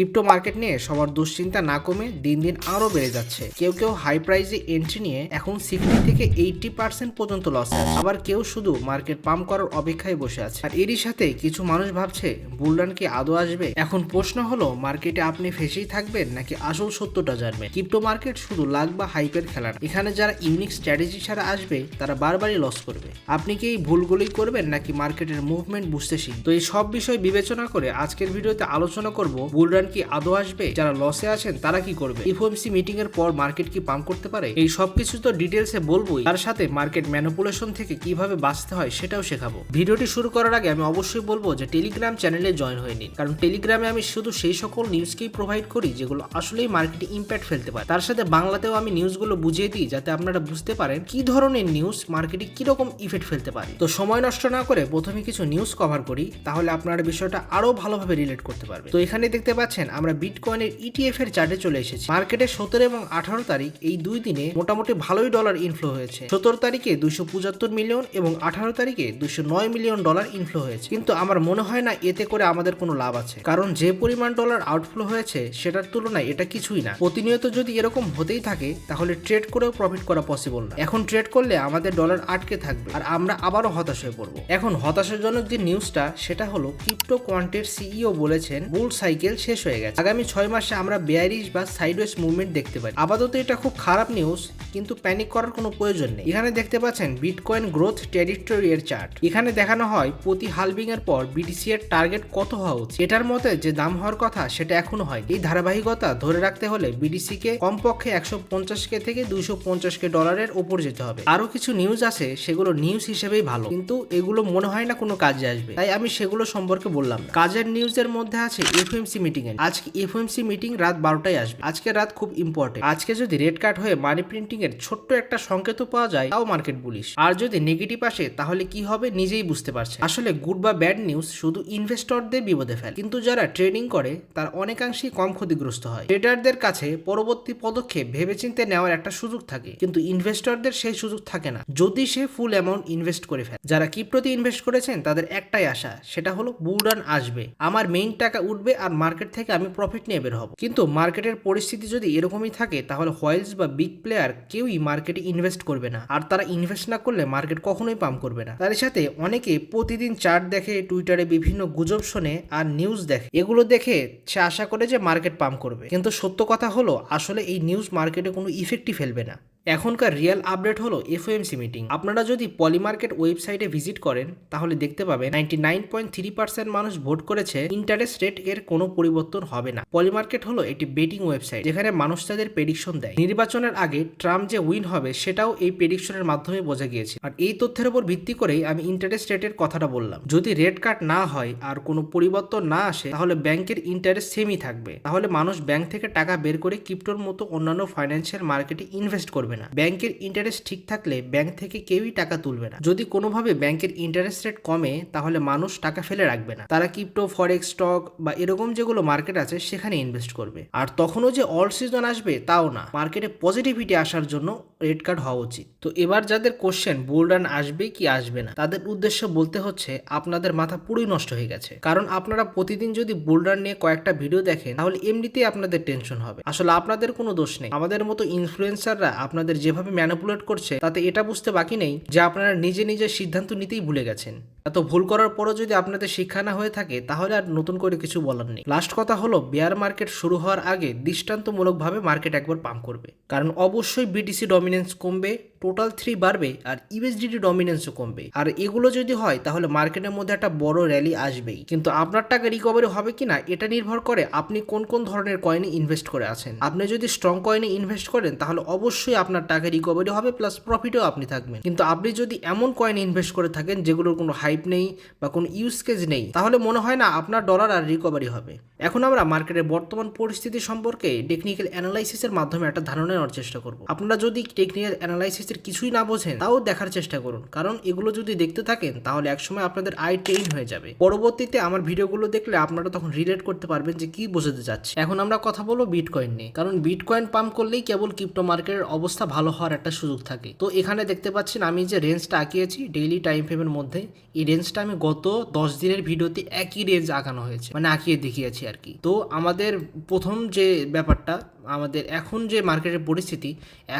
Crypto market নিয়ে সবার দুশ্চিন্তা না কমে দিন দিন আরও বেড়ে যাচ্ছে। কেউ কেউ হাই প্রাইসে এন্ট্রি নিয়ে এখন সিক্সটি থেকে এইটি পার্সেন্ট পর্যন্ত লস আবার কেউ শুধু মার্কেট পাম্প করার অপেক্ষায় বসে আছে। আর এরই সাথে কিছু মানুষ ভাবছে, বুলডান কি আদৌ আসবে? এখন প্রশ্ন হলো মার্কেটে আপনি ফেসেই থাকবেন নাকি আসল সত্যটা জানবেন? ক্রিপ্টো মার্কেট শুধু লাখ বা হাইপের খেলা না। এখানে যারা ইউনিক স্ট্র্যাটেজি ছাড়া আসবে, তারা বারবারই লস করবে। আপনি কি এই ভুলগুলোই করবেন নাকি মার্কেটের মুভমেন্ট বুঝতে শিখ তো এই সব বিষয় বিবেচনা করে আজকের ভিডিওতে আলোচনা করব বুলরান কি আদৌ আসবে? যারা লসে আছেন, তারা কি করবে? ইফওএমসি মিটিং এর পর মার্কেট কি পাম্প করতে পারে? এই সব কিছু তো ডিটেলসে বলবোই। তার সাথে মার্কেট ম্যানিপুলেশন থেকে কীভাবে বাঁচতে হয় সেটাও শেখাবো। ভিডিওটি শুরু করার আগে আমি অবশ্যই বলব যে টেলিগ্রাম চ্যানেলে জয়েন হয়ে নিন। কারণ টেলিগ্রামে আমি শুধু সেই সকল নিউজকেই প্রোভাইড করি যেগুলো আসলেই মার্কেটে ইম্প্যাক্ট ফেলতে পারে। তার সাথে বাংলাতেও আমি নিউজগুলো বুঝিয়ে দিই যাতে আপনারা বুঝতে পারেন কি ধরনের নিউজ মার্কেটে কীরকম ইফেক্ট ফেলতে পারে। তো সময় নষ্ট না করে প্রথমে কিছু নিউজ কভার করি, তাহলে আপনারা বিষয়টা আরও ভালোভাবে রিলেট করতে পারবে তো এখানে দেখতে পাচ্ছেন আমরা বিটকয়েনের ইটিএফ এর চার্টে চলে এসেছি। মার্কেটে সতেরো এবং আঠারো তারিখ এই দুই দিনে মোটামুটি ভালোই ডলার ইনফ্লো হয়েছে। সতেরো তারিখে দুইশো পঁচাত্তর মিলিয়ন এবং আঠারো তারিখে দুইশো নয় মিলিয়ন ডলার ইনফ্লো হয়েছে। কিন্তু আমার মনে হয় না এতে করে আমাদের কোনো লাভ আছে। কারণ যে পরিমাণ ডলার আউটফ্লো হয়েছে, সেটার তুলনায় এটা কিছুই না। প্রতিনিয়ত যদি এরকম হতেই থাকে, তাহলে ট্রেড করেও প্রফিট করা পসিবল না। এখন ট্রেড করলে আমাদের ডলার আটকে থাকবে আর আমরা আবারও হতাশ হয়ে পড়ব। এখন হতাশাজনক যে নিউজটা সেটা হলো ক্রিপ্টো কোয়ান্টের সিইও বলেছেন বুল সাইকেল শেষ হয়ে গেছে। আগামী ছয় মাসে আমরা বেয়ারিশ বা সাইডওয়েজ মুভমেন্ট দেখতে পারি। আপাতত এটা খুব খারাপ নিউজ কিন্তু প্যানিক করার কোনো প্রয়োজন নেই। এখানে দেখতে পাচ্ছেন বিটকয়েন গ্রোথ টেরিটরি এর চার্ট এখানে দেখানো হয় প্রতি হালবিং এর পর বিটিসি এর টার্গেট কত হওয়া উচিত। এটার মতে যে দাম হওয়ার কথা সেটা এখনও হয় এই ধারাবাহিকতা ধরে রাখতে হলে বিডিসি কে কমপক্ষে একশো পঞ্চাশ কে থেকে দুইশো পঞ্চাশ কে ডলারের ওপর যেতে হবে। আরও কিছু নিউজ আছে, সেগুলো নিউজ হিসেবেই ভালো। কিন্তু এগুলো মনে হয় না কোনো কাজে আসবে। তাই আমি সেগুলো সম্পর্কে বললাম। কাজের নিউজের মধ্যে আছে এফএমসি মিটিং এর আজকে এফএমসি মিটিং রাত বারোটায় আসবে। আজকে রাত খুব ইম্পর্টেন্ট আজকে যদি রেড কার্ড হয়ে মানি প্রিন্টিং এর ছোট্ট একটা সংকেত পাওয়া যায়, তাও মার্কেট বুলিশ আর যদি নেগেটিভ আসে, তাহলে কি হবে নিজেই বুঝতে পারছে। আসলে গুড বা ব্যাড নিউজ শুধু ইনভেস্টরদের বিপদে ফেলে। কিন্তু যারা ট্রেডিং করে, তার অনেকাংশেই কম ক্ষতিগ্রস্ত হয়। ট্রেডারদের কাছে পরবর্তী পদক্ষেপ ভেবেচিন্তে নেওয়ার একটা সুযোগ থাকে। কিন্তু ইনভেস্টরদের সেই সুযোগ থাকে না। যদি সে ফুল অ্যামাউন্ট ইনভেস্ট করে ফেলে। যারা ক্রিপ্টোতে ইনভেস্ট করেছেন, তাদের একটাই আশা, সেটা হলো বুলডান আসবে। আমার মেইন টাকা উঠবে আর মার্কেট থেকে আমি প্রফিট নিয়ে বের হব। কিন্তু মার্কেটের পরিস্থিতি যদি এরকমই থাকে, তাহলে হোয়েলস বা বিগ প্লেয়ার কেউই মার্কেটে ইনভেস্ট করবে না। আর তারা ইনভেস্ট না করলে মার্কেট কখনোই পাম্প করবে না। তার সাথে অনেকে প্রতিদিন চার্ট দেখে টুইটারে বিভিন্ন গুজব শোনে আর নিউজ দেখে। এগুলো দেখে সে আশা করে যে মার্কেট পাম্প করবে। কিন্তু সত্য কথা হলো, আসলে এই নিউজ মার্কেটে কোনো ইফেক্টই ফেলবে না। এখনকার রিয়েল আপডেট হলো এফওএমসি মিটিং আপনারা যদি পলিমার্কেট ওয়েবসাইটে ভিজিট করেন, তাহলে দেখতে পাবেন ninety nine point three percent মানুষ ভোট করেছে ইন্টারেস্ট রেট এর কোনো পরিবর্তন হবে না। পলিমার্কেট হলো একটি বেটিং ওয়েবসাইট যেখানে মানুষ তাদের প্রেডিকশন দেয়। নির্বাচনের আগে ট্রাম্প যে উইন হবে, সেটাও এই প্রেডিকশনের মাধ্যমে বোঝা গিয়েছে। আর এই তথ্যের উপর ভিত্তি করেই আমি ইন্টারেস্ট রেটের কথাটা বললাম। যদি রেট কাট না হয় আর কোনো পরিবর্তন না আসে, তাহলে ব্যাংকের ইন্টারেস্ট সেমই থাকবে। তাহলে মানুষ ব্যাংক থেকে টাকা বের করে ক্রিপ্টোর মতো অন্যান্য ফাইন্যান্সিয়াল মার্কেটে ইনভেস্ট করবে না। ব্যাংকের ইন্টারেস্ট ঠিক থাকলে ব্যাংক থেকে কেউই টাকা তুলবে না। যদি কোনোভাবে ব্যাংকের ইন্টারেস্ট রেট কমে, তাহলে মানুষ টাকা ফেলে রাখবে না। তারা ক্রিপ্টো ফরেক্স স্টক বা এরকম যেগুলো মার্কেট আছে, সেখানে ইনভেস্ট করবে। আর তখনও যে অল সিজন আসবে, তাও না। মার্কেটে পজিটিভিটি আসার জন্য রেড কার্ড হওয়া উচিত। তো এবার যাদের কোশ্চেন বোল্ডান আসবে কি আসবে না, তাদের উদ্দেশ্য বলতে হচ্ছে, আপনাদের মাথা পুরোই নষ্ট হয়ে গেছে। কারণ আপনারা প্রতিদিন যদি বোল্ডার নিয়ে কয়েকটা ভিডিও দেখেন, তাহলে এমনিতেই আপনাদের টেনশন হবে। আসলে আপনাদের কোনো দোষ নেই। আমাদের মতো ইনফ্লুয়েন্সাররা আপনাদের যেভাবে ম্যানিপুলেট করছে, তাতে এটা বুঝতে বাকি নেই যে আপনারা নিজে নিজে সিদ্ধান্ত নিতেই ভুলে গেছেন। এত ভুল করার পরও যদি আপনাদের শিক্ষা না হয়ে থাকে, তাহলে আর নতুন করে কিছু বলার নেই। লাস্ট কথা হলো বেয়ার মার্কেট শুরু হওয়ার আগে দৃষ্টান্তমূলকভাবে মার্কেট একবার পাম্প করবে। কারণ অবশ্যই বিটিসি ডমিনেন্স কমবে টোটাল থ্রি বাড়বে আর ইউএসডিটি ডমিনেন্সও কমবে। আর এগুলো যদি হয়, তাহলে মার্কেটের মধ্যে একটা বড় র্যালি আসবেই। কিন্তু আপনার টাকা রিকভারি হবে কিনা, এটা নির্ভর করে আপনি কোন কোন ধরনের কয়েনে ইনভেস্ট করে আছেন। আপনি যদি স্ট্রং কয়েনে ইনভেস্ট করেন, তাহলে অবশ্যই আপনার টাকা রিকভারি হবে প্লাস প্রফিটও আপনি থাকবেন। কিন্তু আপনি যদি এমন কয়েনে ইনভেস্ট করে থাকেন, যেগুলোর কোনো হাইপ নেই বা কোনো ইউজ কেজ নেই, তাহলে মনে হয় না আপনার ডলার আর রিকভারি হবে। এখন আমরা মার্কেটের বর্তমান পরিস্থিতি সম্পর্কে টেকনিক্যাল অ্যানালাইসিসের মাধ্যমে একটা ধারণা নেওয়ার চেষ্টা করব। আপনারা যদি টেকনিক্যাল অ্যানালাইসিসের কিছুই না বোঝেন, তাও দেখার চেষ্টা করুন। কারণ এগুলো যদি দেখতে থাকেন, তাহলে একসময় আপনাদের আই ট্রেন হয়ে যাবে। পরবর্তীতে আমার ভিডিওগুলো দেখলে আপনারা তখন রিলেট করতে পারবেন যে কি বোঝাতে চাচ্ছে। এখন আমরা কথা বলব বিটকয়েন নিয়ে। কারণ বিটকয়েন পাম্প করলেই কেবল ক্রিপ্টো মার্কেটের অবস্থা ভালো হওয়ার একটা সুযোগ থাকে। তো এখানে দেখতে পাচ্ছেন আমি যে রেঞ্জটা আঁকিয়েছি ডেইলি টাইম ফ্রেমের মধ্যে এই রেঞ্জটা আমি গত দশ দিনের ভিডিওতে একই রেঞ্জ আঁকানো হয়েছে মানে আঁকিয়ে দেখিয়েছি আর কি। তো আমাদের প্রথম যে ব্যাপারটা আমাদের এখন যে মার্কেটের পরিস্থিতি,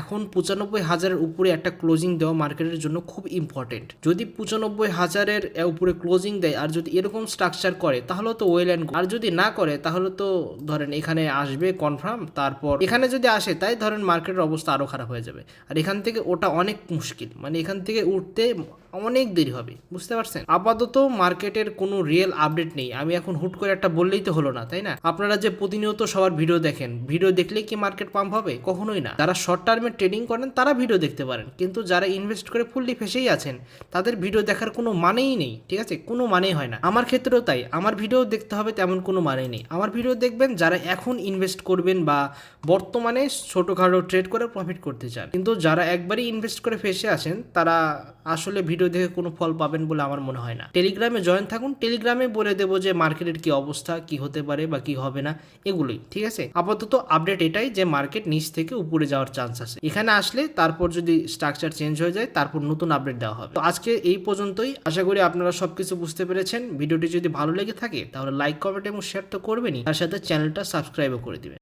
এখন পঁচানব্বই হাজারের উপরে একটা ক্লোজিং দেওয়া মার্কেটের জন্য খুব ইম্পর্টেন্ট যদি পঁচানব্বই হাজারের উপরে ক্লোজিং দেয় আর যদি এরকম স্ট্রাকচার করে, তাহলে তো ওয়েল অ্যান্ড আর যদি না করে, তাহলে তো ধরেন এখানে আসবে কনফার্ম তারপর এখানে যদি আসে, তাই ধরেন মার্কেটের অবস্থা আরও খারাপ হয়ে যাবে। আর এখান থেকে ওটা অনেক মুশকিল। মানে এখান থেকে উঠতে অনেক দেরি হবে, বুঝতে পারছেন? আপাতত মার্কেটের কোনো রিয়েল আপডেট নেই। আমি এখন হুট করে একটা বললেই তো হলো না, তাই না? আপনারা যে প্রতিনিয়ত সবার ভিডিও দেখেন ভিডিও দেখলেই কি মার্কেট পাম্প হবে? কখনোই না। যারা শর্ট টার্মে ট্রেডিং করেন, তারা ভিডিও দেখতে পারেন। কিন্তু যারা ইনভেস্ট করে ফুললি ফেসেই আছেন, তাদের ভিডিও দেখার কোনো মানেই নেই, ঠিক আছে? কোনো মানেই হয় না। আমার ক্ষেত্রেও তাই। আমার ভিডিও দেখতে হবে তেমন কোনো মানে নেই। আমার ভিডিও দেখবেন যারা এখন ইনভেস্ট করবেন বা বর্তমানে ছোটোখাটো ট্রেড করে প্রফিট করতে চান। কিন্তু যারা একবারই ইনভেস্ট করে ফেসে আছেন, তারা আসলে ভিডিও দেখে কোনো ফল পাবেন বলে আমার মনে হয় না। টেলিগ্রামে জয়েন থাকুন। টেলিগ্রামে বলে দেবো যে মার্কেটের কি অবস্থা, কি হতে পারে বা কি হবে না, এগুলোই, ঠিক আছে? আপাতত আপডেট এটাই যে মার্কেট নিচ থেকে উপরে যাওয়ার চান্স আছে। এখানে আসলে তারপর যদি স্ট্রাকচার চেঞ্জ হয়ে যায়, তারপর নতুন আপডেট দেওয়া হবে। তো আজকে এই পর্যন্তই। আশা করি আপনারা সবকিছু বুঝতে পেরেছেন। ভিডিওটি যদি ভালো লেগে থাকে, তাহলে লাইক কমেন্ট এবং শেয়ার তো করবেনই। তার সাথে চ্যানেলটা সাবস্ক্রাইবও করে দিবেন।